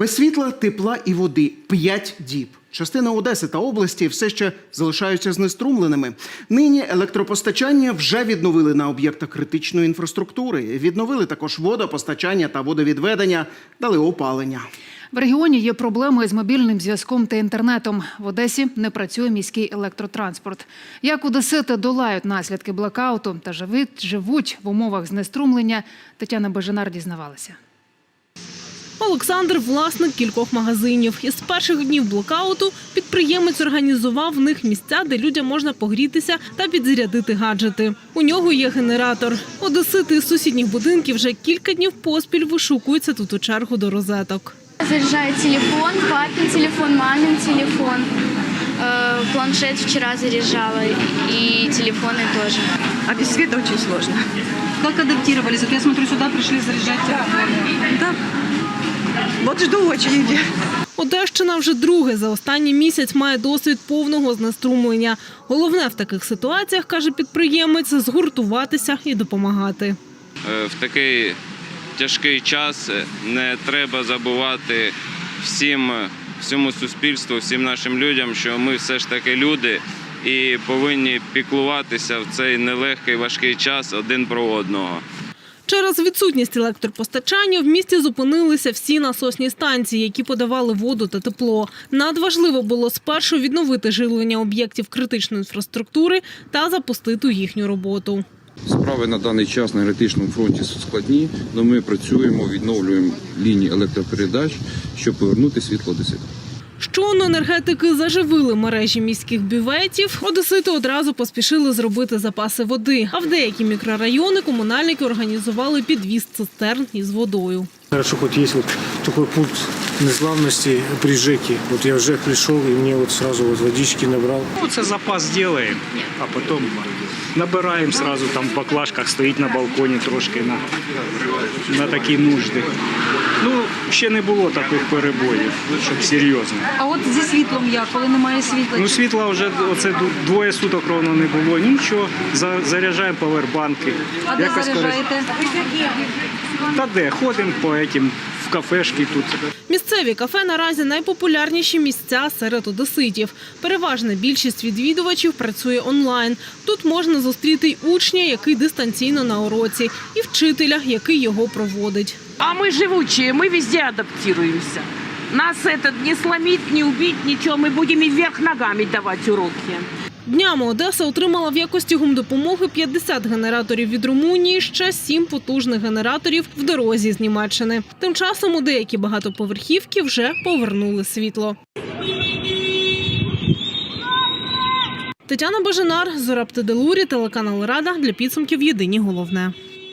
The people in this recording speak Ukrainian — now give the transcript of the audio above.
Без світла, тепла і води п'ять діб. Частина Одеси та області все ще залишаються знеструмленими. Нині електропостачання вже відновили на об'єктах критичної інфраструктури. Відновили також водопостачання та водовідведення, дали опалення. В регіоні є проблеми з мобільним зв'язком та інтернетом. В Одесі не працює міський електротранспорт. Як одесити долають наслідки блекауту та живуть, в умовах знеструмлення, Тетяна Бежанар дізнавалася. Олександр власник кількох магазинів. Із перших днів блокауту підприємець організував в них місця, де людям можна погрітися та підзарядити гаджети. У нього є генератор. Одесити з сусідніх будинків вже кілька днів поспіль вишукуються тут у чергу до розеток. Заряжаю телефон, папин телефон, мамин телефон. Э, Планшет вчера заряжала и телефоны тоже. А без света очень сложно. Как адаптировались? Вот я смотрю, сюда пришли заряжать телефоны. Да. Вот жду очереди. Одещина вже друге за останній місяць має досвід повного знеструмлення. Головне в таких ситуаціях, каже підприємець, згуртуватися і допомагати. Е, в такий тяжкий час е, не треба забувати всім, е, всьому суспільству, всім нашим людям, що ми все ж таки люди і повинні піклуватися в цей нелегкий важкий час один про одного. Через відсутність електропостачання в місті зупинилися всі насосні станції, які подавали воду та тепло. Надважливо було спершу відновити живлення об'єктів критичної інфраструктури та запустити їхню роботу. Справи на даний час на енергетичному фронті складні, але ми працюємо, відновлюємо лінії електропередач, щоб повернути світло десятку. Щойно енергетики заживили мережі міських бюветів. Одесити одразу поспішили зробити запаси води. А в деякі мікрорайони комунальники організували підвіз цистерн із водою. Хорошо, хоть есть вот такой пункт незглавности при ЖЭКе. Вот я в ЖЭК пришел, и мне вот сразу вот водички набрал. Ну, це запас делаем, а потом набираем сразу там в баклажках, стоїть на балконі трошки на, на такі нужди. Ну, ще не було таких перебоїв, щоб серйозно. А от зі світлом як, коли немає світла? Ну, світла вже оце двоє суток ровно не було. Нічого, за- заряджаємо повербанки. а де Якось заряджаєте? корис- Та де, ходимо по этим, в кафешки тут. Місцеві кафе наразі найпопулярніші місця серед одеситів. Переважна більшість відвідувачів працює онлайн. Тут можна зустріти й учня, який дистанційно на уроці, і вчителя, який його проводить. А мы живучие, мы везде адаптируемся. Нас этот не сломить, не убить, ничего. Мы будем и вверх ногами давать уроки. Днями Одеса отримала в якості гумдопомоги 50 генераторів від Румунії, ще 7 потужних генераторів в дорозі з Німеччини. Тим часом у деякі багатоповерхівки вже повернули світло. Тетяна Бажанар, Зураб Теделурі, телеканал Рада для підсумків Єдині головне.